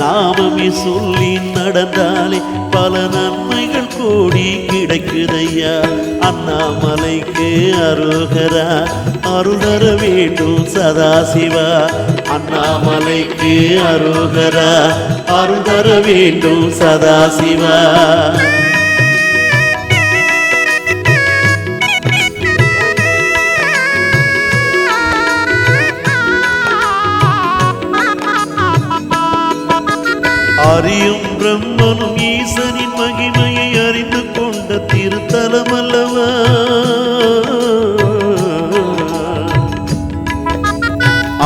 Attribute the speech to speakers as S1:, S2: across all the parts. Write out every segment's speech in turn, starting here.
S1: நாமமே சொல்லி நடந்தாலே பல நன்மைகள் கூடி கிடைக்குதையா? அண்ணாமலைக்கு அருகரா அருளர வேண்டும் சதாசிவா அண்ணாமலைக்கு அருகரா அருளர வேண்டும் சதாசிவா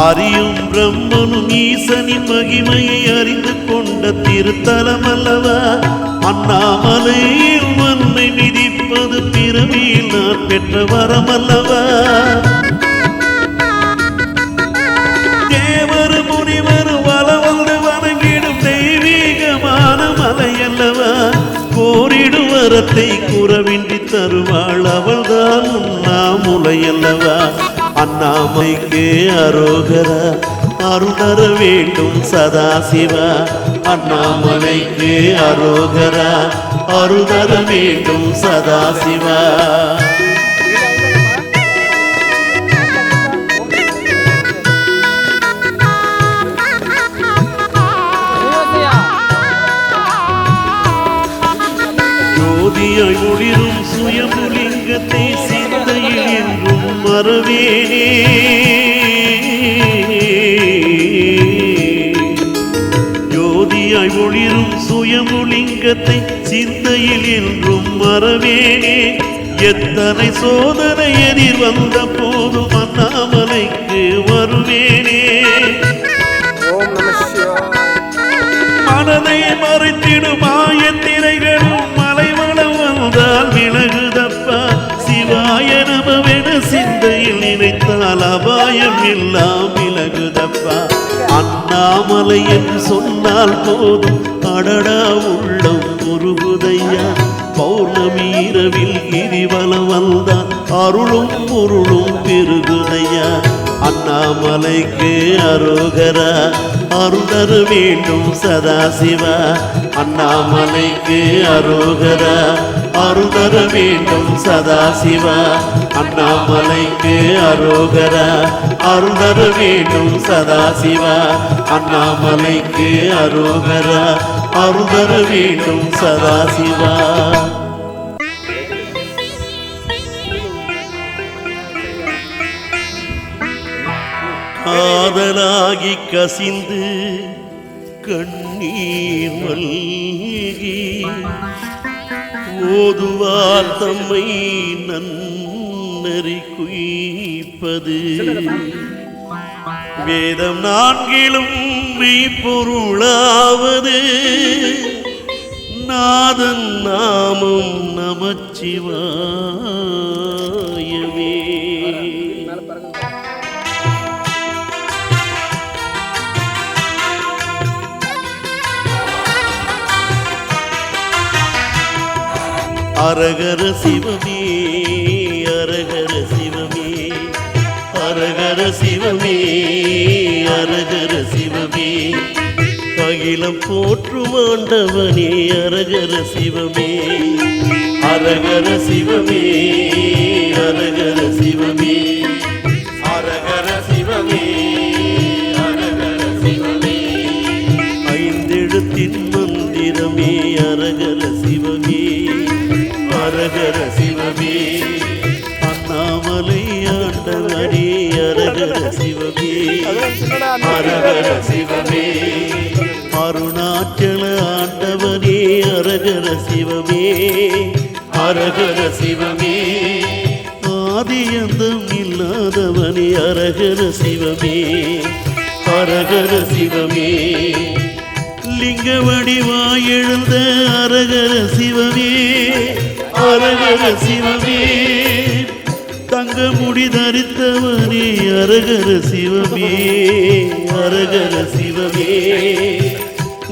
S1: ஆரியும் பிரம்மனும் ஈசனின் மகிமையை அறிந்து கொண்ட திருத்தலம் அல்லவா? அண்ணாமலையில் மண்ணை விதிப்பது பிறவியில் நான் பெற்ற வரம் அல்லவா? தேவர் முனிவர் வளவந்து வணங்கிடும் தெய்வீகமான மலை அல்லவா? கோரிடும் வரத்தை குறவின்றி தருவாள் அவள்தான் உண்ணாமுலை அல்லவா அண்ணாமைக்கு அரோகரா அருள் வேண்டும் சதாசிவா. அண்ணாமலைக்கு அரோகரா அருள் வேண்டும் சதாசிவா. ஜோதியாய் ஒளிரும் சுயமுலிங்கத்தை சிந்தையில் என்றும் மறவேனே ஜோதியாய் ஒளிரும் சுயமுலிங்கத்தை சிந்தையில் என்றும் மறவேனே எத்தனை சோதனை எதிர் வந்த போதும் அண்ணாமலைக்கு வருவேன். நினைத்தால் அபாயம் எல்லாம் விலகுதப்பா. அண்ணாமலை என்று சொன்னால் போதும். அடடா உள்ளம் உருகுதையா. பௌர்ணமி இரவில் கிரிவலம் வந்தால் அருளும் பொருளும் பெருகுதையா. அண்ணாமலைக்கு அரோகரா அருளர வேண்டும் சதாசிவா. அண்ணாமலைக்கு அரோகரா அருளர வேண்டும் சதாசிவா. அண்ணாமலைக்கு அரோகரா அருளர வேண்டும் சதாசிவா. அண்ணாமலைக்கு அரோகரா அருளர வேண்டும் சதாசிவா. காதலாகி கசிந்து கண்ணீர் மல்கி ஓதுவார் தம்மை நன் நன்னறி குய்ப்பது. வேதம் நான்கிலும் மெய்ப்பொருளாவது. நாதன் நாமம் நமச்சிவாயவே. அரகர சிவமே அரகர சிவமே அரகர சிவமே. அகிலம் போற்றும் ஆண்டவனே அரகர சிவமே. அரகர சிவமே அரகர சிவமே. அரகர சிவமே. அருணாச்சல ஆண்டவனே அரகர சிவமே. அரகர சிவமே. ஆதியந்தம் இல்லாதவனே அரகர சிவமே. அரகர சிவமே. லிங்க வடிவாய் எழுந்த அரகர சிவமே. அரகர சிவமே. தங்க முடி தரித்தவனே அரகர சிவமே அரகர சிவமே.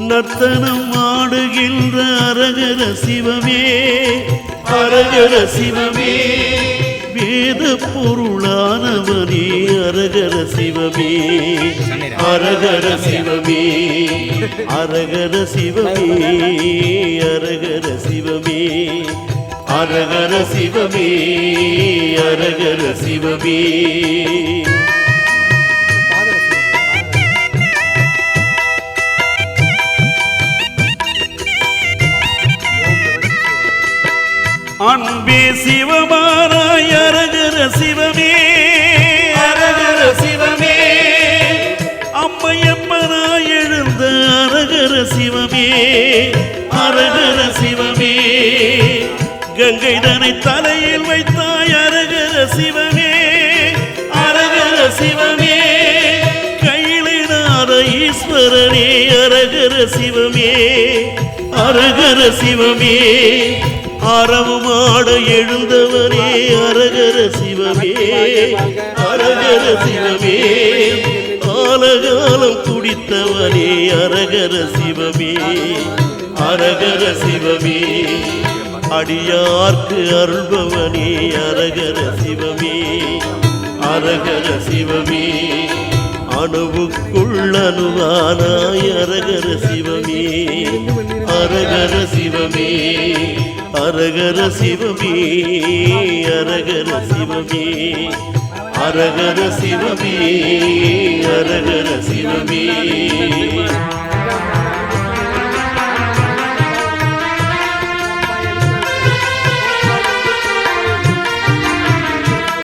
S1: நர்த்தனம் ஆடுகின்ற அரகர சிவமே அரகர சிவமே. வேத பொருளானவனே அரகர சிவமே. அரகர சிவமே அரகர சிவமே அரகர சிவமே. அரகர சிவமே அரகர சிவமே. அன்பே சிவமானாய் அரகர சிவமே அரகர சிவமே. அம்மையம்மனாய் எழுந்த அரகர சிவமே அரகர சிவமே. கங்கை தனை தலையில் வைத்தாய் அரகர சிவமே அரகர சிவமே. கையிலினாத ஈஸ்வரனே அரகர சிவமே அரகர சிவமே. அறவும் ஆட எழுந்தவனே அரகர சிவமே அரகர சிவமே. ஆலகாலம் குடித்தவனே அரகர சிவமே அரகர சிவமே. அடியார்க்கு அருள்பவனே அரகர சிவமே அரகர சிவமே. அணுவுக்குள் அணுவானாய் அரகர சிவமே அரகர சிவமே அரகர சிவமே அரகர சிவமே அரகர சிவமே அரகர சிவமே.